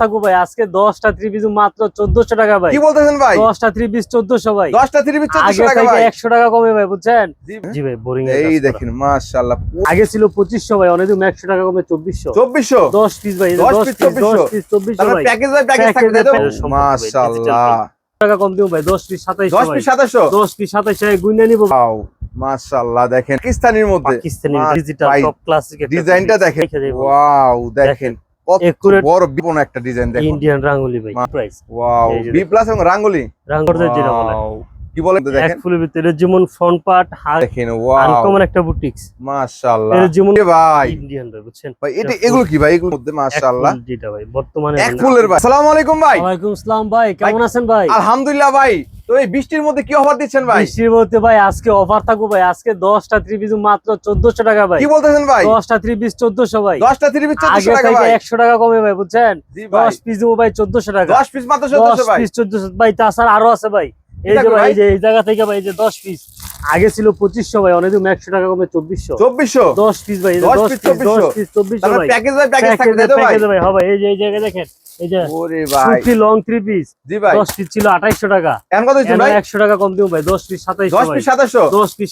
থাকব ভাই। আজকে দশটা থ্রি পিস মাত্র চোদ্দশো টাকা ভাই। কি বলতেছেন ভাই? দশটা থ্রি পিস চোদ্দশো ভাই। দশটা থ্রি পিস আগে টাকা থেকে একশো টাকা কমে ভাই বুঝছেন? জি। ভাই। বোরিং এই দেখেন মাশাআল্লাহ। আগে ছিল পঁচিশশো ভাই অনেক একশো টাকা কমে চব্বিশশো। চব্বিশশো? দশ পিস ভাই 10 দশ piece, পিস দশ 2400 পিস চব্বিশশো ভাই। প্যাকেজ বাই প্যাকেজ থাকবে by তো? package সম্পূর্ণ ভাই, মাশাআল্লাহ। টাকা কম ভাই দশ পিস সাতাইশো দশ পিস সাতাশশো দশ পিস সাতাইশো গুইনা নিবো। ওয়াও মাশাআল্লাহ দেখেন পাকিস্তানের মধ্যে। পাকিস্তানি ডিজিটাল টপ ক্লাসিক ডিজাইনটা দেখেন ওয়াও দেখেন। বড় বিপন একটা ডিজাইন দেখো ইন্ডিয়ান রাঙ্গুলি ভাই। প্রাইস ওয়াও বি প্লাস এবং রাঙ্গুলি রাঙ্গুলি যেটা বলে। কি এক দেখেন? ফুলের ভিতরে যেমন ফ্রন্ট পার্ট দেখেন ওয়াও আনকমন একটা বুটিক্স মাশাআল্লাহ। যেমন ভাই। ইন্ডিয়ান ভাই বুঝছেন? ভাই এটা এগুলো কি ভাই? এগুলোর মধ্যে মাশাআল্লাহ। যেটা ভাই বর্তমানে এক ফুলের ভাই। আসসালামু আলাইকুম ভাই। ওয়ালাইকুম আসসালাম ভাই কেমন আছেন ভাই? আলহামদুলিল্লাহ ভাই। তো এই বৃষ্টির মধ্যে কি অফার দিচ্ছেন ভাই? বৃষ্টির মধ্যে ভাই আজকে অফার থাকব ভাই। আজকে দশটা থ্রি পিস মাত্র চোদ্দশো টাকা ভাই। কি বলতেছেন ভাই? দশটা থ্রি পিস চোদ্দশো ভাই। দশটা থ্রি পিস চোদ্দশো আগে টাকা থেকে ভাই। একশো টাকা কমে ভাই বুঝছেন? দশ পিস দেবো ভাই চোদ্দশো টাকা। দশ পিস মাত্র দশ চোদ্দশো ভাই। পিস চোদ্দশো ভাই তাছাড়া আরও আছে ভাই। এই যে ভাই ভাই? এই জায়গা থেকে ভাই এই যে দশ পিস আগে ছিল পঁচিশশো ভাই অনেক একশো টাকা কমে চব্বিশশো। চব্বিশশো? দশ পিস ভাই 10 পিস 2400 পিস চব্বিশশো। তারপর ভাই। প্যাকেজ বাই প্যাকেজ থাকবে তাই তো ভাই? প্যাকেজে ভাই এই যে এই জায়গায় দেখেন এই যে ওরে ভাই। সুতি লং পিস জি ভাই। দশ পিস ছিল টাকা। এখন কত হচ্ছে ভাই? একশো টাকা কম ভাই দশ পিস পিস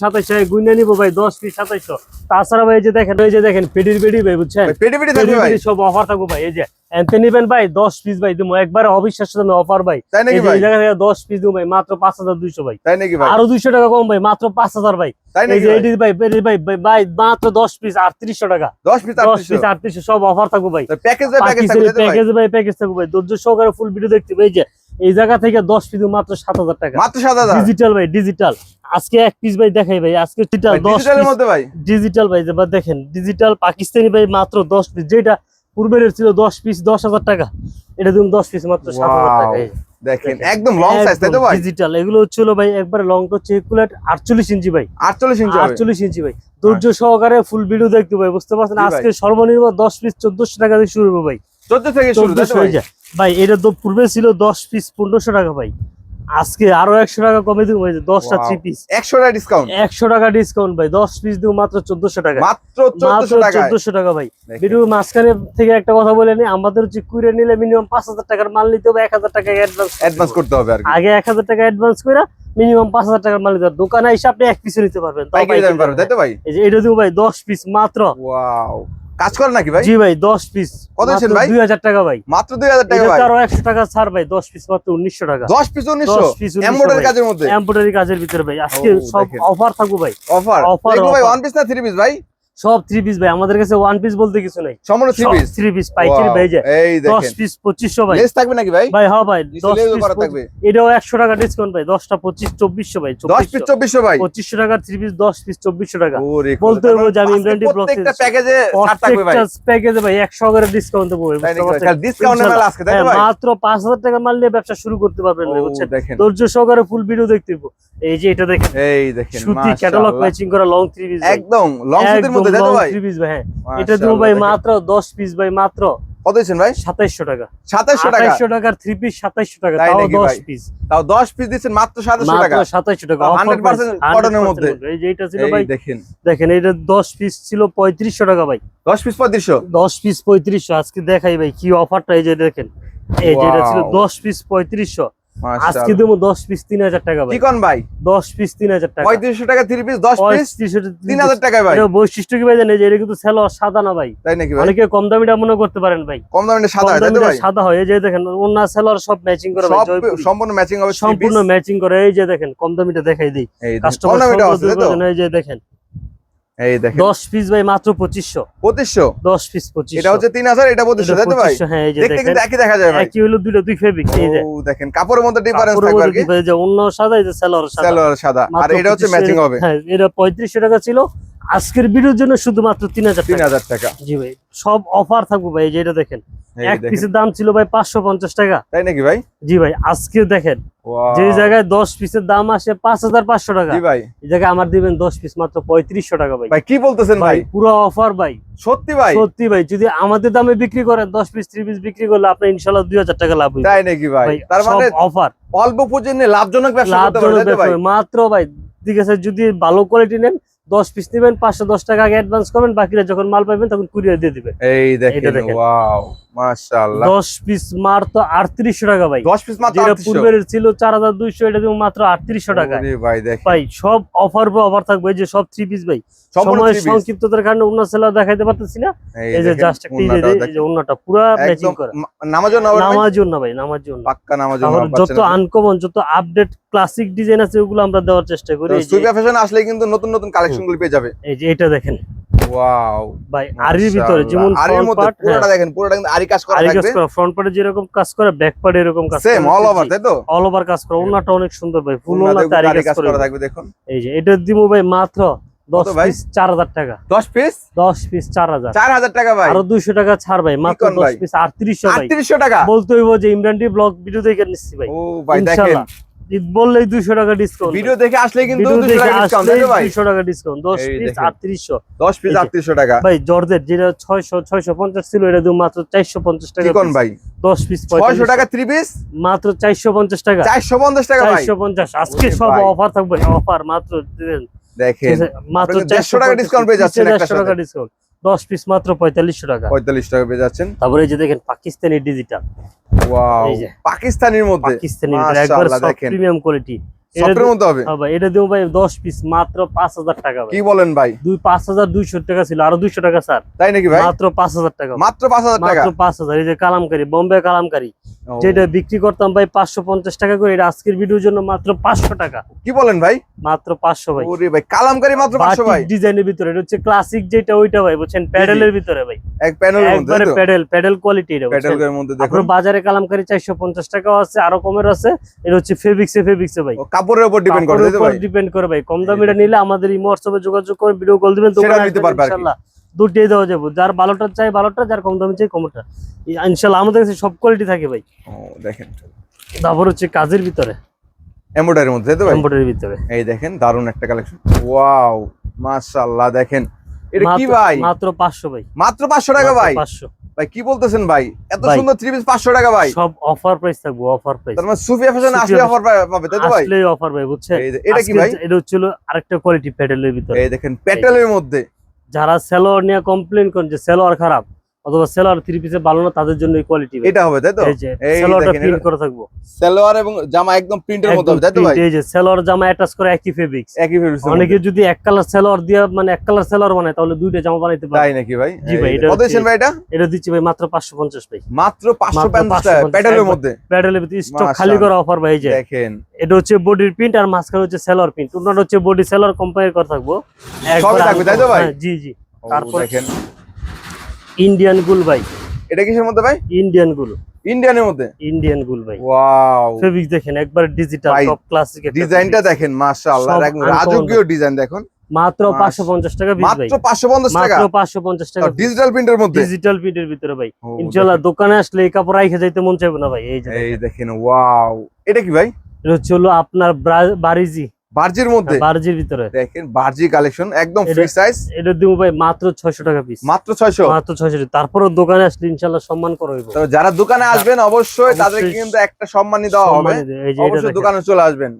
গুইনা নিবো ভাই দশ পিস সাতাইশো তাছাড়া ভাই এই যে দেখেন এই যে দেখেন পেডির পেডি ভাই বুঝছেন? থাকবে ভাই? সব অফার থাকব ভাই এই যে। এনতে নিবেন ভাই দশ পিস ভাই দিব একবারে অবিশ্বাস্য দামে অফার ভাই। তাই নাকি ভাই? এই জায়গা থেকে দশ পিস দিব ভাই মাত্র পাঁচ হাজার দুইশো ভাই। তাই নাকি ভাই? আরও দুইশো টাকা কম ভাই মাত্র পাঁচ হাজার ভাই। তাই এই যে ভাই? ভাই ভাই ভাই ভাই মাত্র দশ পিস আটত্রিশশো টাকা। দশ পিস দশ আটত্রিশশো? পিস সব অফার থাকব ভাই। প্যাকেজ বাই প্যাকেজ থাকবে ভাই? প্যাকেজ ভাই প্যাকেজ থাকবে ভাই। ধৈর্য সহকারে ফুল ভিডিও দেখতে ভাই যে এই জায়গা থেকে দশ পিস মাত্র সাত হাজার টাকা। মাত্র সাত হাজার? ডিজিটাল ভাই ডিজিটাল আজকে এক পিস ভাই দেখাই ভাই আজকে ডিজিটাল ডিজিটালের মধ্যে ভাই? ডিজিটাল ভাই দেখেন ডিজিটাল পাকিস্তানি ভাই মাত্র দশ পিস যেটা পূর্বের ছিল দশ পিস দশ হাজার টাকা। এটা তুমি দশ পিস মাত্র সাত হাজার টাকা। দেখেন একদম লং সাইজ তাই তো ভাই? ডিজিটাল এগুলো হচ্ছিল ভাই একবারে লং ইঞ্চি ভাই। আটচল্লিশ ইঞ্চি হবে। আটচল্লিশ ইঞ্চি ভাই। ধৈর্য সহকারে ফুল ভিডিও দেখতে ভাই বুঝতে পারছেন? আজকে সর্বনিম্ন পিস চোদ্দশো টাকা দিয়ে শুরু হবে ভাই। থেকে শুরু ভাই? এটা তো পূর্বে ছিল দশ পিস পনেরোশো টাকা ভাই। আজকে আরও একশো টাকা কমে দিব ভাই দশটা থ্রি পিস একশো টাকা ডিসকাউন্ট একশো টাকা ডিসকাউন্ট ভাই দশ পিস দিব মাত্র চোদ্দশো টাকা। মাত্র চোদ্দশো টাকা ভাই। ভিডিও মাঝখানে থেকে একটা কথা বলে নি আমাদের হচ্ছে কুড়ে নিলে মিনিমাম পাঁচ হাজার টাকার মাল নিতে হবে এক হাজার টাকা অ্যাডভান্স অ্যাডভান্স করতে হবে আগে এক হাজার টাকা অ্যাডভান্স করে মিনিমাম পাঁচ হাজার টাকার মাল নিতে হবে। দোকানে এসে আপনি এক পিসও নিতে পারবেন এই যে এটা দিব ভাই দশ পিস মাত্র। ওয়াও কাজ করে নাকি ভাই? জি ভাই দশ পিস কত দিচ্ছেন ভাই? দুই হাজার টাকা ভাই। মাত্র দুই হাজার টাকা এটা ভাই? আরও একশো টাকা ছাড় ভাই দশ পিস মাত্র উনিশশো টাকা। দশ পিস উনিশশো? দশ পিস এমব্রয়ডারি কাজের মধ্যে? এমব্রয়ডারি কাজের ভিতরে ভাই। আজকে সব অফার থাকব ভাই। অফার অফার ভাই। ওয়ান পিস না থ্রি পিস ভাই? সব থ্রি পিস ভাই আমাদের কাছে ওয়ান পিস বলতে কিছু নাই। সম্পূর্ণ থ্রি পিস থ্রি পিস পাইকারি ভাই যে এই দেখেন। পিস পঁচিশশো ভাই। লেস থাকবে নাকি ভাই? ভাই হ্যাঁ ভাই নিচে দশ লেজও পিস করা থাকবে। এটাও একশো টাকা ডিসকাউন্ট ভাই দশটা পঁচিশ চব্বিশশো ভাই দশ পিস চব্বিশশো। ভাই। পঁচিশশো টাকা থ্রি পিস দশ পিস চব্বিশশো টাকা। বলতে হবে যে আমি আজকে ইমরান ডি প্রত্যেকটা প্যাকেজে ছাড় থাকবে ভাই। প্যাকেজে ভাই একশো করে ডিসকাউন্ট দেবো discount এর মেলা আজকে, তাই হ্যাঁ, ভাই? মাত্র পাঁচ হাজার টাকা মাল নিয়ে ব্যবসা শুরু করতে পারবেন ভাই বুঝছেন? দেখেন। ধৈর্য সহকারে ফুল ভিডিও দেখতে হইবো। এই যে এটা দেখেন। এই দেখেন সুতি ক্যাটালগ ম্যাচিং করা লং থ্রি পিস একদম লং সুতির মধ্যে তাই তো ভাই? থ্রি পিস ভাই হ্যাঁ। এটা দেবো ভাই দেখেন। মাত্র দশ পিস ভাই মাত্র কত দিচ্ছেন ভাই? সাতাইশশো টাকা। সাতাশশো টাকা? আঠাইশশো টাকার থ্রি পিস সাতাইশশো টাকা তাও নাকি দশ ভাই? পিস তাও দশ পিস দিচ্ছেন মাত্র সাতাশশো টাকা? মাত্র সাতাইশশো টাকা। 100% কটনের মধ্যে। এই যে এটা ছিল ভাই দেখেন। দেখেন এটা দশ পিস ছিল পঁয়ত্রিশশো টাকা ভাই। দশ পিস পঁয়ত্রিশশো? দশ পিস পঁয়ত্রিশশো আজকে দেখাই ভাই কি অফারটা এই যে দেখেন। এই যে এটা ছিল. দশ পিস পঁয়ত্রিশশো। আজকে দেবো দশ পিস তিন হাজার টাকা ভাই। দশ পিস তিন হাজার টাকা। পঁয়ত্রিশশো টাকা থ্রি পিস দশ পিস তিন হাজার টাকায় ভাই। বৈশিষ্ট্য কি ভাই জানেন? যে এটা কিন্তু সেলো সাদা না ভাই। তাই নাকি অনেকে কম দামিটা মনে করতে পারেন ভাই। কম সাদা হয় ভাই? সাদা হয়। এই যে দেখেন অন্য সেলর সব ম্যাচিং করে ভাই সম্পূর্ণ ম্যাচিং হবে সম্পূর্ণ ম্যাচিং করে। এই যে দেখেন কম দামিটা দেখাই দিই। কাস্টমার এই যে দেখেন। এই দেখেন। দশ পিস ভাই মাত্র পিস এটা হচ্ছে তিন হাজার এটা পঁচিশশো তাই তো ভাই? হ্যাঁ এই যে দেখতে কিন্তু একই দেখা যায় ভাই। একই হলো দুটো দুই ফেব্রিক এই যে। ও দেখেন কাপড়ের মধ্যে ডিফারেন্স থাকবে আর কি। যে অন্য সাদা এই যে সেলর সাদা। সালোয়ার সাদা। আর এটা হচ্ছে ম্যাচিং হবে। হ্যাঁ এটা পঁয়ত্রিশশো টাকা ছিল। আজকের ভিডিওর জন্য শুধুমাত্র তিন হাজার তিন টাকা হাজার টাকা। জি ভাই সব অফার থাকব ভাই এই যে এটা দেখেন। এক পিসের দাম ছিল ভাই পাঁচশো পঞ্চাশ টাকা। তাই নাকি ভাই? জি ভাই আজকে দেখেন. যে জায়গায় দশ পিসের দাম আসে পাঁচ হাজার পাঁচশো টাকা। ভাই। এই জায়গায় আমার দিবেন দশ পিস মাত্র পঁয়ত্রিশশো টাকা ভাই। ভাই কি বলতেছেন ভাই পুরো অফার ভাই। সত্যি ভাই? সত্যি ভাই যদি আমাদের দামে বিক্রি করেন দশ পিস থ্রি পিস বিক্রি করলে আপনার ইনশাল্লাহ দুই হাজার টাকা লাভ তাই নাকি ভাই? তার মানে অফার অল্প পুঁজি নিয়ে লাভজনক ব্যবসা লাভজনক ব্যবসা। মাত্র ভাই ঠিক আছে যদি ভালো কোয়ালিটি নেন দশ পিস নেবেন পাঁচশো দশ টাকা আগে অ্যাডভান্স করবেন বাকিরা যখন মাল পাবেন তখন কুরিয়ার দিয়ে দিবেন। এই দেখেন দেখেন। ওয়াও মাশাআল্লাহ। পিস মাত্র টাকা ভাই। 10 পিস মাত্র যেটা পূর্বের ছিল চার হাজার দুইশো এটা দিব মাত্র আটত্রিশশো টাকা। ওরে ভাই দেখেন। ভাই সব অফার অফার থাকবে এই যে সব থ্রি পিস ভাই। সময় সংক্ষিপ্ততার কারণে অন্য দেখাইতে পারতেছি না। এই যে জাস্ট একটা এই যে- ওড়নাটাও এই দেখেন। যে অন্যটা পুরা ম্যাচিং একদম করা। নামাজও না ভাই? পাক্কা নামাজও তাহলে যত আনকমন যত আপডেট ক্লাসিক ডিজাইন আছে ওগুলো আমরা দেওয়ার চেষ্টা করি। ফ্যাশন আসলে কিন্তু নতুন নতুন কালেকশনগুলো পেয়ে যাবে। এই যে এটা দেখেন। ওয়াও ভাই আরির ভিতরে যেমন আরির ফ্রন্ট মধ্যে পুরোটা দেখেন পুরোটা কিন্তু আরি কাজ করা থাকবে। করা ফ্রন্ট পার্টে যেরকম কাজ করে ব্যাক পার্টে এরকম কাজ সেম অল ওভার তাই তো? অল ওভার কাজ করে ওনাটা অনেক সুন্দর ভাই ফুল ওনাতে আরি কাজ করে। থাকবে দেখুন। এই যে এটা দিব ভাই মাত্র দশ কত ভাই? পিস চার হাজার টাকা। 10 পিস দশ পিস চার হাজার। 4000 টাকা ভাই। আরও দুইশো টাকা ছাড় ভাই মাত্র কোন দশ ভাই? পিস আটত্রিশশো ভাই। 3800 টাকা? বলতে হইব যে ইমরানটি ব্লগ ভিডিও দেখে নিচ্ছি ভাই। ও ভাই দেখেন। বললেই দুইশো টাকা ডিসকাউন্ট ভিডিও দেখে আসলে কিন্তু ভিডিও 200 দেখে টাকা ডিসকাউন্ট দুইশো টাকা ডিসকাউন্ট দশ পিস। আটত্রিশশো। 10 পিস। 3800 টাকা। ভাই জর্জের যেটা ছয়শো ছয়শো পঞ্চাশ ছিল এটা মাত্র চারশো পঞ্চাশ টাকা ভাই। দশ পিস 600 টাকা 3 পিস মাত্র চারশো পঞ্চাশ টাকা। 450 টাকা ভাই। চারশো পঞ্চাশ। আজকে সব অফার থাকবে অফার মাত্র দেখেন। মাত্র 150 টাকা discount পেয়ে টাকা ডিসকাউন্ট দশ পিস মাত্র পঁয়তাল্লিশশো টাকা। 45 টাকা পেয়ে যাচ্ছেন। তারপরে এই যে দেখেন পাকিস্তানি ডিজিটাল। পাকিস্তানির মধ্যে। পাকিস্তানি একবার প্রিমিয়াম কোয়ালিটি সফটের মধ্যে হবে? ভাই এটা দেবো ভাই দশ পিস মাত্র পাঁচ হাজার টাকা ভাই। কি বলেন ভাই? দুই পাঁচ হাজার দুইশো টাকা ছিল আরও দুইশো টাকা স্যার। তাই নাকি ভাই? মাত্র পাঁচ হাজার টাকা মাত্র 5000 টাকা? মাত্র পাঁচ হাজার এই যে কালামকারি বোম্বে কালামকারি। যেটা বিক্রি করতাম ভাই পাঁচশো পঞ্চাশ টাকা করে এটা আজকের ভিডিওর জন্য মাত্র পাঁচশো টাকা। কি বলেন ভাই? মাত্র পাঁচশো ভাই। ওরে ভাই কালামকারি মাত্র 500 ভাই। ডিজাইনের ভিতরে এটা হচ্ছে ক্লাসিক যেটা ওইটা ভাই বুঝছেন? প্যাডেলের ভিতরে ভাই। এক প্যানেলের মধ্যে একবারে প্যাডেল প্যাডেল কোয়ালিটি এটা প্যাডেলের মধ্যে দেখুন। বাজারে কালামকারি চারশো পঞ্চাশ টাকাও আছে আরও কমের আছে এটা হচ্ছে ফেব্রিক্সে ফেব্রিক্সে ভাই। কাপড়ের উপর ডিপেন্ড করে ভাই? ডিপেন্ড করে ভাই। কম দামিটা নিলে আমাদের এই হোয়াটসঅ্যাপে যোগাযোগ করে ভিডিও কল দিবেন সেটা নিতে পারবে ইনশাআল্লাহ দুটোই দেওয়া যাবে। যার ভালোটা চাই ভালোটা যার কম দামি চাই কমটা। ইনশাআল্লাহ আমাদের কাছে সব কোয়ালিটি থাকে ভাই। ও দেখেন। তারপর হচ্ছে কাজের ভিতরে। এমব্রয়ডারির মধ্যে তাই তো ভাই? এমব্রয়ডারির ভিতরে। এই দেখেন দারুণ একটা কালেকশন ওয়াও মাশাআল্লাহ দেখেন। এটা কি ভাই? মাত্র পাঁচশো ভাই। মাত্র 500 টাকা ভাই? পাঁচশো। ভাই কি বলতেছেন ভাই? এত। সুন্দর থ্রি পিস 500 টাকা ভাই। সব অফার প্রাইস থাকবে অফার প্রাইস তার মানে সুফিয়া ফ্যাশন আসলে অফার পাবে তাই তো ভাই? আসলে অফার ভাই বুঝছেন? এটা কি ভাই? এটা হচ্ছিল আরেকটা কোয়ালিটি প্যাটেলের ভিতরে। এই দেখেন প্যাটেলের মধ্যে। যারা সেলোয়ার নিয়ে কমপ্লেন করেন যে সেলোয়ার খারাপ অথবা সেলোয়ার থ্রি পিসে ভালো না তাদের জন্য এই কোয়ালিটি এটা হবে তাই তো? সেলোয়ারটা প্রিন্ট করা থাকব। সালোয়ার এবং জামা একদম প্রিন্টের মধ্যে হবে তাই তো ভাই? এই যে সেলোয়ার জামা অ্যাটাচ করে একই ফেব্রিক্স একই ফেব্রিক্স অনেকে যদি এক কালার সেলোয়ার দিয়ে মানে এক কালার সেলোয়ার বানায় তাহলে দুইটা জামা বানাইতে পারে। তাই নাকি ভাই? জি ভাই, এটা কত ভাই এটা? এটা দিচ্ছি ভাই মাত্র পাঁচশো পঞ্চাশ ভাই। মাত্র 550 টাকা 550 প্যাটেলের মধ্যে। প্যাডেলের ভিতরে স্টক খালি করা অফার ভাই এই যে। দেখেন। এটা হচ্ছে বডির প্রিন্ট আর মাঝখানে হচ্ছে সেলোয়ার প্রিন্ট ওনার হচ্ছে বডি সেলোয়ার কম্পেয়ার করা থাকব। একবার থাকবে, তাই তো ভাই? হ্যাঁ, জি জি। তারপর- দেখেন। ইন্ডিয়ান গুল ভাই এটা কিসের মধ্যে ভাই? ইন্ডিয়ান গুল ইন্ডিয়ানের মধ্যে? ইন্ডিয়ান গুল ভাই ওয়াও ফেব্রিক দেখেন একবার ডিজিটাল টপ ক্লাসিক ডিজাইনটা দেখেন মাশাআল্লাহ একদম রাজকীয় ডিজাইন দেখুন। মাত্র মাস- পাঁচশো পঞ্চাশ টাকা পিস ভাই মাত্র 550 টাকা? মাত্র পাঁচশো পঞ্চাশ টাকা ডিজিটাল প্রিন্টের মধ্যে? ডিজিটাল প্রিন্টের ভিতরে ভাই। ও, ইনশাল্লাহ দোকানে আসলে এই কাপড় রাইখে যাইতে মন চাইবে না ভাই এই যে দেখেন। এই দেখেন। ওয়াও এটা কি ভাই? এটা হচ্ছে হলো আপনার ব্রা- বারিজি। বার্জির মধ্যে? বার্জির ভিতরে। দেখেন বার্জি কালেকশন একদম ফ্রি সাইজ এটা দিব ভাই মাত্র ছয়শো টাকা পিস মাত্র 600 মাত্র ছয়শো তারপরে দোকানে আসলে ইনশাল্লাহ সম্মান করা হইব তবে যারা দোকানে আসবেন অবশ্যই তাদেরকে কিন্তু একটা সম্মানই দেওয়া হবে। অবশ্যই দোকানে চলে আসবেন।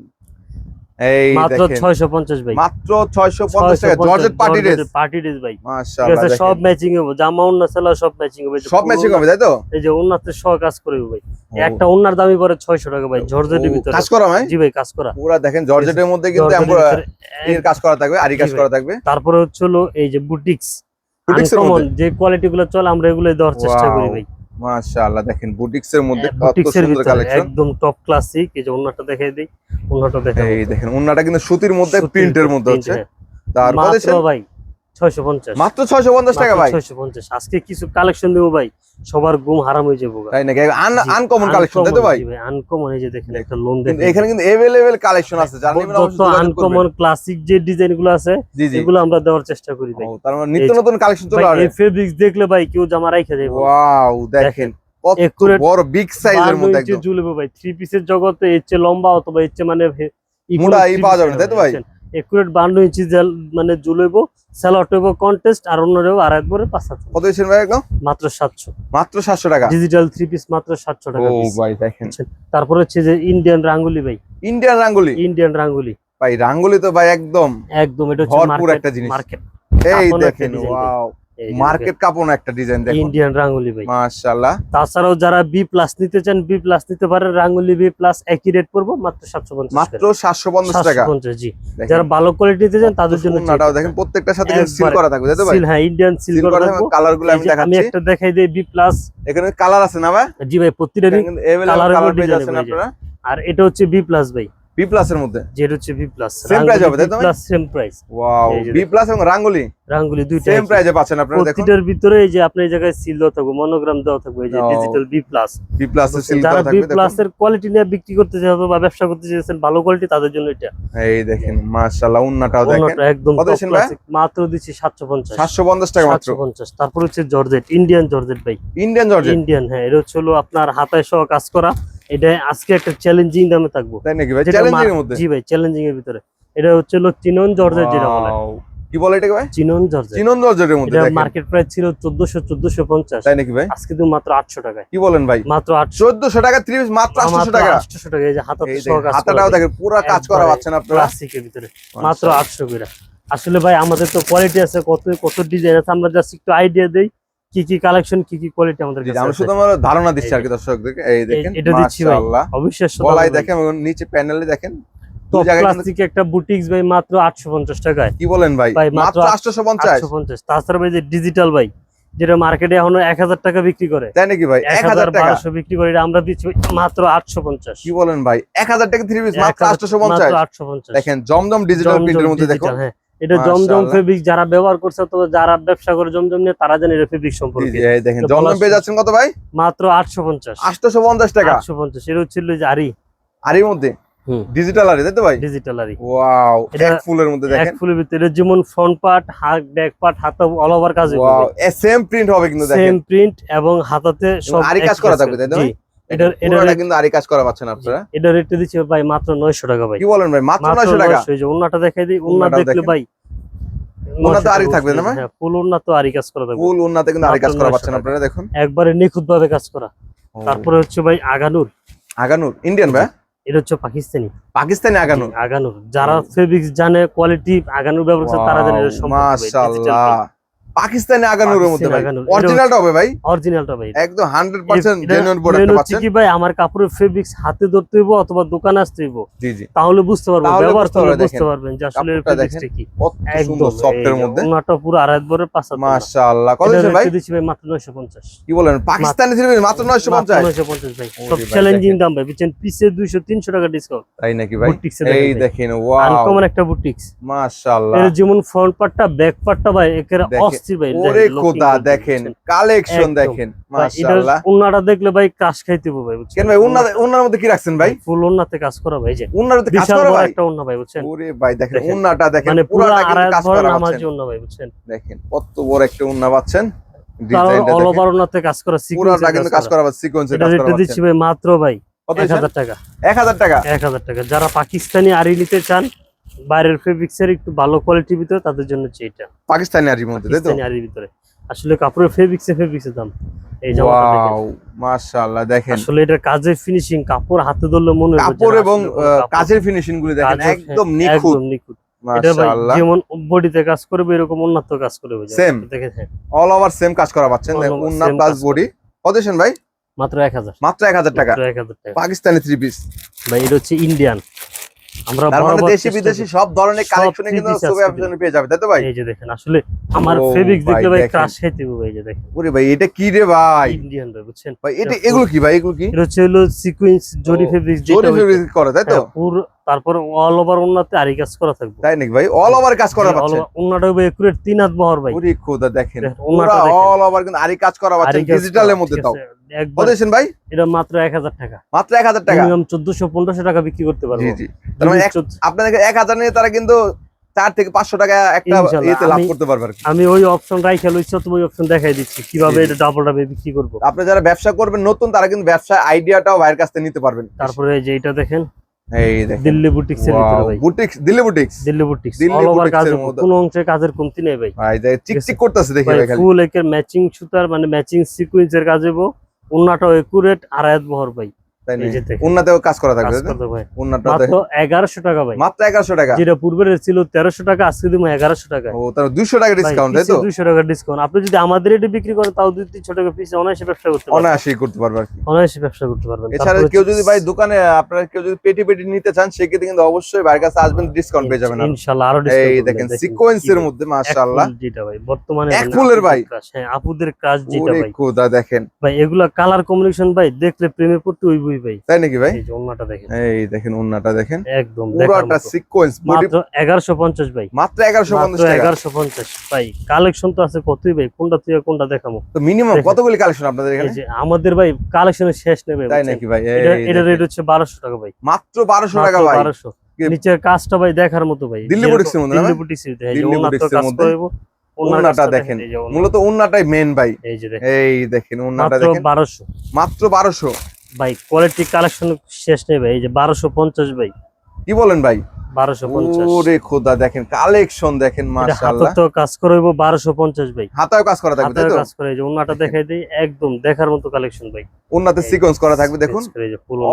এই মাত্র দেখেন। ছয়শো পঞ্চাশ ভাই মাত্র 650 টাকা। Georgette party dress party dress ভাই মাশাআল্লাহ সব ম্যাচিং হবে। জামা ওন্না সেলা সব ম্যাচিং হবে। সব ম্যাচিং হবে তাই তো? এই যে ওন্নাতে সহ কাজ করে ভাই। একটা ওন্নার দামই পরে ছয়শো টাকা ভাই জর্জেটের ভিতরে। কাজ করা ভাই? জি ভাই কাজ করা। পুরা দেখেন জর্জেটের মধ্যে কিন্তু আমরা এর কাজ করা থাকবে আরি কাজ করা থাকবে। তারপরে হচ্ছে হলো এই যে বুটিক্স? যে কোয়ালিটি গুলো চলে আমরা এগুলো দেওয়ার চেষ্টা করি ভাই। মাশাআল্লাহ দেখেন বুটিক্সের মধ্যে কত সুন্দর কালেকশন একদম টপ ক্লাসিক এই যে ওন্নাটা দেখাই দেই ওন্নাটা দেখাই এই দেখেন ওন্নাটা কিন্তু সুতির মধ্যে প্রিন্টের মধ্যে হচ্ছে। হ্যাঁ। কত ভাই ছয়শো পঞ্চাশ। মাত্র 650 টাকা ভাই? ছয়শো পঞ্চাশ। আজকে কিছু কালেকশন দেবো ভাই। সবার ঘুম হারাম হয়ে যাব তাই নাকি? আনকমন কালেকশন তাই তো ভাই? আনকমন এই যে দেখেন একটা লোন দেখেন। এখানে কিন্তু এভেলেবেল কালেকশন আছে যারা নেবেন অবশ্যই আনকমন ক্লাসিক যে ডিজাইনগুলো আছে এগুলো আমরা দেওয়ার চেষ্টা করি ভাই। তার মানে নিত্য নতুন কালেকশন চলে ভাই, এই ফেব্রিক্স দেখলে ভাই কেউ জামা রাইখা যাবে ওয়াও দেখেন কত বড় বিগ সাইজের মধ্যে একদম। ঝুলবে ভাই। থ্রি পিসের জগতে এর চেয়ে লম্বা অথবা এর চেয়ে মানে পাওয়া যাবে না, তাই তো ভাই? একুরেট বান্ন ইঞ্চি জেল মানে জুলইব সেল হইব কনটেস্ট আর অন্য হইব আর একবারে পাঁচ হাজার কত দিয়েছেন ভাই একদম? মাত্র সাতশো। মাত্র 700 টাকা? ডিজিটাল থ্রি পিস মাত্র সাতশো টাকা ও ভাই দেখেন। তারপর হচ্ছে যে ইন্ডিয়ান রাঙ্গুলি ভাই। ইন্ডিয়ান রাঙ্গুলি? ইন্ডিয়ান রাঙ্গুলি। ভাই রাঙ্গুলি তো ভাই একদম একদম এটা হচ্ছে মার্কেট একটা জিনিস। মার্কেট এই দেখেন ওয়াও মার্কেট কাপড় একটা ডিজাইন দেখুন ইন্ডিয়ান রাঙ্গুলি ভাই। মাশাআল্লাহ। তাছাড়াও যারা বি প্লাস নিতে চান বি প্লাস নিতে পারেন রাঙ্গুলি বি প্লাস একই রেট পড়ব মাত্র সাতশো পঞ্চাশ মাত্র 750 টাকা। জি। যারা ভালো কোয়ালিটি নিতে চান তাদের জন্য ওড়নাটাও দেখেন প্রত্যেকটার সাথে সিল করা থাকবে তাই তো ভাই? সিল হ্যাঁ ইন্ডিয়ান সিল করা রাখব কালারগুলো আমি যে আমি একটা দেখাই দিই বি প্লাস এখানে কালার আছে না ভাই? জি ভাই কালারের কালার পেয়ে আপনারা। আর এটা হচ্ছে বি প্লাস ভাই। বি প্লাস এর মধ্যে? যেটা হচ্ছে বি প্লাস Same price হবে, তাই তো plus same price wow B plus এবং রাঙ্গুলি? রাঙ্গুলি দুইটা সেম। প্রাইজে পাচ্ছেন আপনারা দেখুন। প্রতিটার ভিতরে এই যে আপনার এই জায়গায় সিল দেওয়া থাকবে মনোগ্রাম দেওয়া থাকবে এই যে digital B plus B plus এর সিল যারা করা বি প্লাস এর কোয়ালিটি নিয়ে বিক্রি করতে চাইবে বা ব্যবসা করতে চাইছেন ভালো কোয়ালিটি তাদের জন্য এটা। এই দেখেন মাশাআল্লাহ উন্নাটাও দেখেন। একদম? মাত্র দিচ্ছি সাতশো পঞ্চাশ। 750 টাকা মাত্র? সাতশো পঞ্চাশ। তারপর হচ্ছে জর্জেট ইন্ডিয়ান জর্জেট ভাই। Indian georgette? ইন্ডিয়ান হ্যাঁ এটা হচ্ছে হলো আপনার হাতায় সহ কাজ করা। এটা আজকে একটা চ্যালেঞ্জিং দামে থাকব। তাই নাকি ভাই? চ্যালেঞ্জিং এর মধ্যে? জি ভাই চ্যালেঞ্জিং এর ভিতরে। এটা হচ্ছে হলো চিনন জর্জেট যেটা বলে। কি বলে এটাকে ভাই? চিনন জর্জেট চিনন জর্জেটের মধ্যে এটা মার্কেট প্রাইস ছিল চোদ্দশো চোদ্দশো পঞ্চাশ। তাই নাকি ভাই? আজকে তুমি মাত্র আটশো টাকায়। কি বলেন ভাই? মাত্র আটশো। 1400 টাকা 30 মাত্র 800 টাকা। আটশো টাকা এই যে সহ হাতাটাও দেখেন পুরো কাজ করা পাচ্ছেন আপনারা। ভিতরে। মাত্র আটশো করে। আসলে ভাই আমাদের তো কোয়ালিটি আছে কত কত ডিজাইন আছে আমরা জাস্ট একটু আইডিয়া দেই। কি কি কালেকশন কি কি কোয়ালিটি আমাদের কাছে আমরা শুধু আমার ধারণা দিচ্ছি আর কি দর্শকদেরকে এই দেখেন এটা দিচ্ছি ভাই। অবিশ্বাস্য গলায় দেখেন নিচে প্যানেলে দেখেন টপ প্লাস্টিক একটা বুটিক্স ভাই মাত্র আটশো পঞ্চাশ টাকায়। কি বলেন ভাই? মাত্র মাত্র 850 পঞ্চাশ। তাছাড়া ভাই যে ডিজিটাল ভাই যেটা মার্কেটে এখনও এক হাজার টাকা বিক্রি করে। তাই নাকি ভাই? এক 1000 টাকা। বারোশো বিক্রি করে এটা আমরা দিচ্ছি মাত্র আটশো পঞ্চাশ। কি বলেন ভাই? 1000 টাকা 3 পিস মাত্র 850 মাত্র আটশো পঞ্চাশ। দেখেন জমজম ডিজিটাল প্রিন্টের মধ্যে দেখুন হ্যাঁ। এটা জমজম ফেব্রিক যারা ব্যবহার করছে যারা ব্যবসা করে জমজম নিয়ে তারা জানে এটা ফেব্রিক সম্পর্কে। জি এই দেখেন জমজম পেয়ে যাচ্ছেন কত ভাই? মাত্র আটশো পঞ্চাশ। 850 টাকা? আটশো পঞ্চাশ এটা হচ্ছিল যে আরি। আর এর মধ্যে ডিজিটাল আর তাই তো ভাই? ডিজিটাল আরি। ওয়াও এটা এক ফুলের মধ্যে এক ফুলের ভিতরে যেমন ফ্রন্ট পার্ট হাত ব্যাক পার্ট হাতা অল ওভার কাজ ওয়াও সেম প্রিন্ট হবে কিন্তু দেখেন। সেম প্রিন্ট এবং হাতাতে সব আরি কাজ করা। থাকবে, তাই তো? এটার এটা কিন্তু আরি কাজ করা পাচ্ছেন আপনারা। এটা রেট দিচ্ছে ভাই মাত্র নয়শো টাকা ভাই। কি বলেন ভাই? মাত্র মাত্র 900 টাকা? এই যে ওন্নাটা দেখাই দিই ওন্না দেখলে ভাই ওন্না তো 900 আরি থাকবে না ভাই? হ্যাঁ ফুল ওন্না তো আরি কাজ করা থাকবে। ফুল উন্নাতে কিন্তু আরি কাজ মাত্র করা পাচ্ছেন আপনারা দেখুন। একবারে নিখুঁত ভাবে কাজ করা। তারপরে হচ্ছে ভাই আগানুর। আগানুর? ইন্ডিয়ান ভাই? এটা হচ্ছে পাকিস্তানি। পাকিস্তানি আগানুর? আগানুর। যারা ফেব্রিক্স জানে কোয়ালিটি আগানুর ব্যবহার করছে তারা জানে এটা সম্পর্কে মাশাআল্লাহ পাকিস্তানি আগানুরের মধ্যে ভাই। আগানুর। অরিজিনালটা হবে ভাই। অরিজিনালটা ভাই একদম 100% জেনুইন প্রোডাক্ট পাচ্ছেন কি ভাই আমার কাপড়ের ফেব্রিক্স হাতে ধরতে হইব অথবা দোকানে আসতে হইব। জি জি। তাহলে বুঝতে পারব ব্যবহার পারবে, বুঝতে পারবেন যে আসলে ফেব্রিক্সটা কি। কত সুন্দর সফটের মধ্যে। ওনাটা পুরো আড়াই বরের পাঁচ মাশাআল্লাহ কত এটা ভাই? দিচ্ছি ভাই মাত্র 950 কি বলেন পাকিস্তানি পিস মাত্র 950 950 ভাই। সব চ্যালেঞ্জিং দাম ভাই বুঝছেন? পিসে 200 300 টাকা ডিসকাউন্ট তাই নাকি ভাই? এই দেখেন ওয়াও আনকমন একটা বুটিক্স মাশাআল্লাহ। এর যেমন ফ্রন্ট পার্টটা ব্যাক পার্টটা ভাই একের দেখেন। ভাই ওরে খোদা দেখেন কালেকশন দেখেন মাশাআল্লাহ। ওন্নাটা দেখলে ভাই কাশ খাইতে ভাই বুঝছেন? কেন ভাই উন্না উন্নার মধ্যে কি রাখছেন ভাই? ফুল কাজ করা ভাই যে। উন্নার মধ্যে কাজ করা ভাই? একটা ওন্না ভাই বুঝছেন? ওরে ভাই দেখেন দেখেন। উন্নাটা দেখেন মানে কিন্তু কাজ করা ভাই বুঝছেন? দেখেন কত বড় একটা উন্না পাচ্ছেন। অল ওভার কাজ করা পুরাটা সিকোয়েন্সে কিন্তু কাজ করা সিকোয়েন্সে কাজ দিচ্ছি ভাই মাত্র ভাই কত এক হাজার টাকা। 1000 টাকা? এক হাজার টাকা। যারা পাকিস্তানি আরি নিতে চান বাইরের ফেব্রিক্সের একটু ভালো কোয়ালিটির ভিতরে তাদের জন্য হচ্ছে এটা। পাকিস্তানি আরির মধ্যে তাই তো? পাকিস্তানি আরির ভিতরে। আসলে কাপড়ের ফেব্রিক্স এর দাম। এই জামাটা দেখেন। ওয়াও মাশাআল্লাহ দেখেন। আসলে এটা কাজের ফিনিশিং কাপড় হাতে ধরলে মনে হবে যে কাপড় এবং। কাজের ফিনিশিং গুলি দেখেন একদম হ্যাঁ, নিখুঁত। একদম নিখুঁত। মাশাআল্লাহ। যেমন বডিতে কাজ করবে এরকম উন্নত কাজ করবে। Same. দেখেন হ্যাঁ। অল ওভার সেম কাজ করা পাচ্ছেন All over উন্না same প্লাস কাজ বডি কত ভাই? মাত্র এক হাজার। মাত্র 1000 টাকা। মাত্র এক হাজার টাকা। পাকিস্তানি থ্রি পিস ভাই এটা হচ্ছে ইন্ডিয়ান আমরা তার মানে দেশি বিদেশি সব ধরনের কালেকশনে কিন্তু সোবে অপশনে পেয়ে যাবে তাই তো ভাই? এই যে দেখেন আসলে আমার ও দেখলে ভাই ক্রাশ খাইতে হবে এই যে দেখেন। ওরে ভাই এটা কি রে ভাই? ইন্ডিয়ান ভাই বুঝছেন? ভাই এটা এটা এগুলো কি ভাই এগুলো কি? এটা হচ্ছে হলো সিকোয়েন্স জরি ও, জরি ফেব্রিক করে তাই তো? পুরো তারপর অল ওভার ওন্নাতে আরি কাজ করা থাকবে। তাই নাকি ভাই? অল ওভার কাজ করা পাচ্ছেন ওন্নাটা হবে একুরেট তিন হাত বহর ভাই। ওরে খোদা দেখেন। পুরো অল ওভার কিন্তু আরি কাজ করা পাচ্ছেন ডিজিটালের মধ্যে তাও? কত ভাই? এটা মাত্র এক হাজার টাকা। মাত্র 1000 টাকা? মিনিমাম টাকা বিক্রি করতে পারব। জি জি। তার মানে আপনাদের 1000 নিয়ে তারা কিন্তু 4 থেকে 500 টাকা একটা লাভ করতে পারবে আমি ওই অপশন রাইখে লইছি তো ওই অপশন দেখাই দিচ্ছি কীভাবে জি, জি। এটা ডাবল ডাবে বিক্রি করব। আপনি যারা ব্যবসা করবেন নতুন তারা কিন্তু ব্যবসা আইডিয়াটাও ভাইয়ের কাছ থেকে নিতে পারবেন। তারপরে এই যে এটা দেখেন এই দেখেন। দিল্লি বুটিক্স এর ভিতরে ভাই। Boutiques Delhi boutiques Delhi boutiques all over বুটিক্সের কাজের মধ্যে। অংশে কাজের কমতি নেই ভাই। ভাই দেখ চিকচিক করতেছে দেখি ভাই ভাই খালি। ফুল একের ম্যাচিং সুতার মানে ম্যাচিং সিকোয়েন্সের কাজ হব ওন্নাটাও একুরেট আড়ায়াত বহর ভাই। তাই এই যে না দেখেন। উন্নাতেও কাজ করা থাকবে কাজ তাই তো? করতে ভাই উন্নাটা মাত্র এগারোশো টাকা ভাই। মাত্র এগারোশো টাকা? যেটা পূর্বের ছিল তেরোশো টাকা আজকে দিব এগারোশো টাকা। ও তার দুইশো টাকা ডিসকাউন্ট তাই তো? দুইশো টাকা ডিসকাউন্ট আপনি যদি আমাদের এটা বিক্রি করেন তাও দুই তিনশো টাকা পিস অনায়াসে ব্যবসা করতে পারবেন। অনায়াসে করতে পারবে আর কি। অনায়াসে ব্যবসা করতে পারবেন। এছাড়া কেউ যদি ভাই দোকানে আপনারা কেউ যদি পেটি পেটি নিতে চান সেক্ষেত্রে কিন্তু অবশ্যই ভাইয়ের কাছে আসবেন ডিসকাউন্ট পেয়ে যাবেন আপনি। ইনশাআল্লাহ আরও এই দেখেন সিকোয়েন্সের মধ্যে মাশাআল্লাহ। যেটা ভাই বর্তমানে এক মানে ফুলের ভাই? হ্যাঁ আপুদের কাজ যেটা ভাই। খোদা দেখেন। ভাই এগুলা কালার কম্বিনেশন ভাই দেখলে প্রেমে পড়তে ওই বই ভাই তাই নাকি ভাই? এই ওন্নাটা দেখেন। এই দেখেন উন্নাটা দেখেন। একদম পুরোটা সিকোয়েন্স মাত্র এগারোশো পঞ্চাশ ভাই। মাত্র এগারোশো মাত্র পঞ্চাশ টাকা। এগারোশো পঞ্চাশ। ভাই কালেকশন তো আছে কতই ভাই? কোনটা তুই কোনটা দেখাবো? তো মিনিমাম। কতগুলি কালেকশন আপনাদের এখানে? এই যে আমাদের ভাই কালেকশনের শেষ নেবে তাই নাকি ভাই? এটা রেট হচ্ছে বারোশো টাকা ভাই। মাত্র বারোশো টাকা ভাই। বারোশো। কি- নিচের কাজটা ভাই দেখার মতো ভাই। দিল্লি বুটিক্সের মধ্যে দিল্লি? বুটিক্সের মধ্যে, দিল্লি বুটিক্সের মধ্যে। দেখেন। মূলত উন্নাটাই মেন ভাই। এই যে দেখেন। এই দেখেন মাত্র দেখেন। বারোশো। মাত্র বারোশো। ভাই কোয়ালিটি কালেকশন শেষ নেই ভাই এই যে বারোশো পঞ্চাশ ভাই। কি বলেন ভাই? বারোশো পঞ্চাশ। ওরে খোদা দেখেন কালেকশন দেখেন মাশাআল্লাহ। তো কাজ করাইবো বারোশো পঞ্চাশ ভাই। হাতায় কাজ করা থাকবে তাই তো? কাজ করে যে ওনাটা দেখাই দিই একদম দেখার মতো কালেকশন ভাই। এই- সিকোয়েন্স করা থাকবে দেখুন।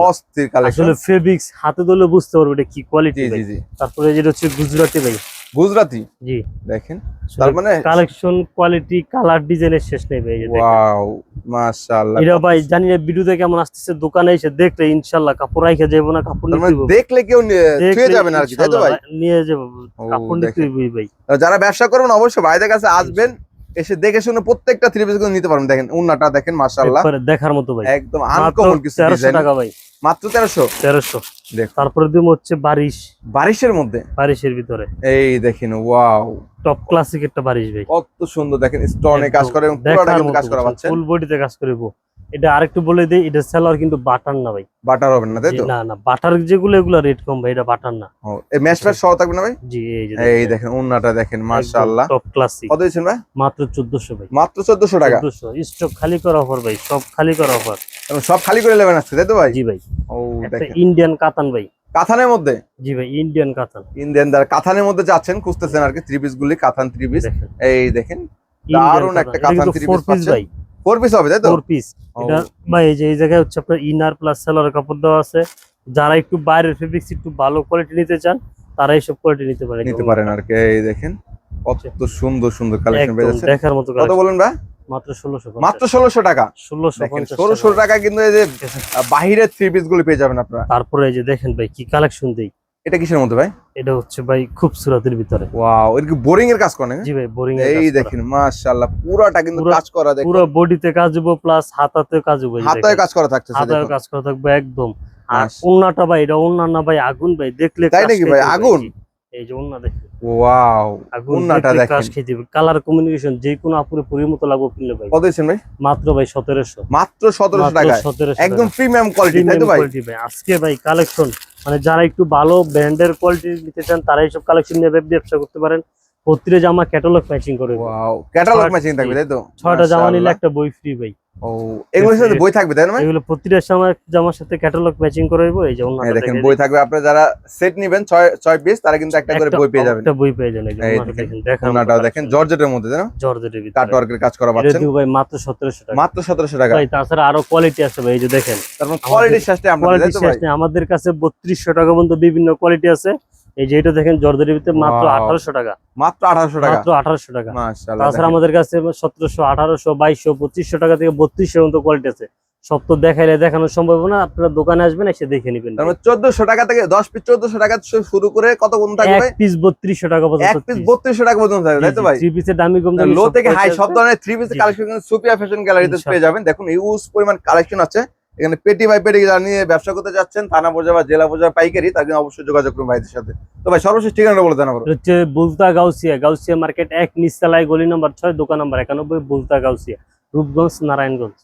অস্থির কালেকশন আসলে ফেব্রিক্স হাতে ধরলে বুঝতে পারব এটা কি কোয়ালিটি তারপরে যেটা হচ্ছে গুজরাটি ভাই। গুজরাটি? জি। দেখেন। তার মানে কালেকশন কোয়ালিটি কালার ডিজাইনের শেষ নেই ভাই। ওয়াও মাশাআল্লাহ। এটা ভাই জানি না ভিডিওতে কেমন আসতেছে দোকানে এসে দেখলে ইনশাআল্লাহ কাপড় রাইখা যাব না কাপড় নিতে মানে দেখলে কেউ ছুঁয়ে যাবে না আর কি তাই তো ভাই? নিয়ে যাব কাপড় নিতে। ভাই। যারা ব্যবসা করবেন অবশ্যই ভাইদের কাছে আসবেন। এসে দেখে শুনে প্রত্যেকটা থ্রি পিস নিতে পারবেন। দেখেন উন্নাটা দেখেন মাশাআল্লাহ। দেখার মতো ভাই। একদম আনকমন কিছু টাকা ভাই। মাত্র তেরোশো? তেরোশো। দেখ। তারপরে দিব হচ্ছে বারিশ। বারিশের মধ্যে? বারিশের ভিতরে। এই দেখেন ওয়াও টপ ক্লাসিক একটা বারিশ ভাই। কত সুন্দর দেখেন স্টোনে কাজ করে এবং পুরোটা কাজ করা পাচ্ছেন? ফুল বডিতে কাজ করিব এটা আরেকটু বলে দেই এটা সেলার কিন্তু বাটার না ভাই। বাটার হবে না তাই তো? না না বাটার যেগুলো এগুলো রেট কম ভাই এটা বাটার না। ও, এই ম্যাচ সহ থাকবে না ভাই? জি এই যে এই দেখেন উন্নাটা দেখেন মাশাআল্লাহ। টপ ক্লাসিক কত দিচ্ছেন ভাই? মাত্র চোদ্দশো ভাই। মাত্র চোদ্দশো টাকা? চোদ্দশো। স্টক খালি করা অফার ভাই সব খালি করা অফার সব খালি করে নেবেন আজকে তাই তো ভাই? জি ভাই। ও দেখেন। ইন্ডিয়ান কাতান ভাই। কাথানের মধ্যে? জি ভাই ইন্ডিয়ান কাতান। ইন্ডিয়ান দ্বারা কাথানের মধ্যে যাচ্ছেন খুঁজতেছেন আর কি থ্রি পিস গুলি কাথান থ্রি পিস এই দেখেন দারুণ একটা ফোর piece পিস পাচ্ছেন। ভাই। ফোর পিস হবে তাই তো? ফোর পিস এটা ভাই এই যে এই জায়গায় হচ্ছে আপনার ইনার প্লাস সেলার কাপড় দেওয়া আছে। যারা একটু বাইরের ফেব্রিক্স একটু ভালো কোয়ালিটি নিতে চান তারা এইসব কোয়ালিটি নিতে পারে নিতে পারেন আর কি এই দেখেন কত সুন্দর সুন্দর কালেকশন পেয়ে দেখার মতো কত বলেন ভাই? মাত্র ষোলোশো মাত্র ষোলোশো টাকা? ষোলোশো দেখেন পঞ্চাশ ষোলোশো টাকা। টাকা কিন্তু এই যে বাহিরের থ্রি পিস গুলি পেয়ে যাবেন আপনারা। তারপরে এই যে দেখেন ভাই কি কালেকশন দেই। এটা কিসের মধ্যে ভাই? এটা হচ্ছে ভাই খুব সুরাতের ভিতরে। ওয়াও এটা কি বোরিং এর কাজ করেন জি ভাই বোরিং এর এই দেখেন মাশাআল্লাহ পুরাটা কিন্তু কাজ করা দেখেন পুরো বডিতে কাজ হব প্লাস হাতাতে কাজ হব হাতায় কাজ করা থাকতেছে হাতায় কাজ করা থাকবে একদম। আর ওন্নাটা ভাই এটা ওন্না না ভাই আগুন ভাই দেখলে তাই নাকি ভাই, আগুন? এই যে ওন্না দেখেন। ওয়াও ওন্নাটা দেখেন। কাশ খেয়ে যাবে কালার কমিউনিকেশন যে কোনো আপুরে পুরীর মতো লাগবে কিনলে ভাই। কত ভাই? মাত্র ভাই সতেরোশো। মাত্র সতেরোশো টাকায়। সতেরোশো একদম প্রিমিয়াম কোয়ালিটি তাই তো ভাই? ভাই। আজকে ভাই কালেকশন মানে যারা একটু ভালো ব্র্যান্ডের কোয়ালিটি নিতে চান তারা এইসব কালেকশন নিয়ে ব্যবসা করতে পারেন। প্রতিটা জামা ক্যাটালগ ম্যাচিং করে ক্যাটালগ ম্যাচিং থাকবে তাই তো? ছয়টা জামা নিলে একটা বই ফ্রি ভাই। ও এগুলোর সাথে বই থাকবে তাই না এগুলো প্রতিটা জামার সাথে ক্যাটালগ ম্যাচিং করে দেবো এই যে দেখেন বই থাকবে। আপনারা যারা সেট নিবেন ছয় ছয় পিস তারা কিন্তু একটা করে বই পেয়ে যাবেন। একটা বই পেয়ে যাবেন ওন্নাটা দেখেন, দেখেন ওনাটাও দেখেন জর্জেটের মধ্যে তাই না? জর্জেটের ভিতরে। কাট ওয়ার্কের কাজ করা পাচ্ছেন। ভাই মাত্র সতেরোশো টাকা। মাত্র সতেরোশো টাকা। ভাই তাছাড়া আরও কোয়ালিটি আছে ভাই এই যে দেখেন। তারপর কোয়ালিটির সাথে নেই আমাদের কাছে বত্রিশশো টাকা পর্যন্ত বিভিন্ন কোয়ালিটি আছে। এই যে এটা দেখেন ভিতরে মাত্র আঠারোশো টাকা। মাত্র আঠারোশো টাকা? মাত্র আঠারোশো টাকা। তাছাড়া আমাদের কাছে সতেরোশো আঠারোশো বাইশশো পঁচিশশো টাকা থেকে বত্রিশশো পর্যন্ত কোয়ালিটি আছে। সব তো দেখাইলে দেখানো সম্ভব না আপনারা দোকানে আসবেন এসে দেখে নেবেন। চোদ্দশো টাকা থেকে দশ পিস চোদ্দশো টাকা শুরু করে কত কোন থাকবে? এক পিস বত্রিশশো টাকা এক পর্যন্ত পিস বত্রিশশো টাকা পর্যন্ত থাকবে তাই তো ভাই? থ্রি পিসের দামি কম লো থেকে হাই সব ধরনের থ্রি পিসের কালেকশন সুপিয়া ফ্যাশন গ্যালারিতে পেয়ে যাবেন। দেখুন ইউজ পরিমাণ কালেকশন আছে। এখানে পেটি বাই পেটি যারা নিয়ে ব্যবসা করতে যাচ্ছেন, থানা পর্যায়ে বা জেলা পর্যায়ে পাইকারি, তার জন্য অবশ্যই যোগাযোগ করুন ভাইদের সাথে। তো ভাই, সর্বশেষ ঠিকানাটা বলে দেন আমার হচ্ছে বুলতা গাউসিয়া গাউসিয়া মার্কেট এক নিচতলায় গলি নম্বর ছয়, দোকান নম্বর একানব্বই, বুলতা গাউসিয়া, রূপগঞ্জ, নারায়ণগঞ্জ।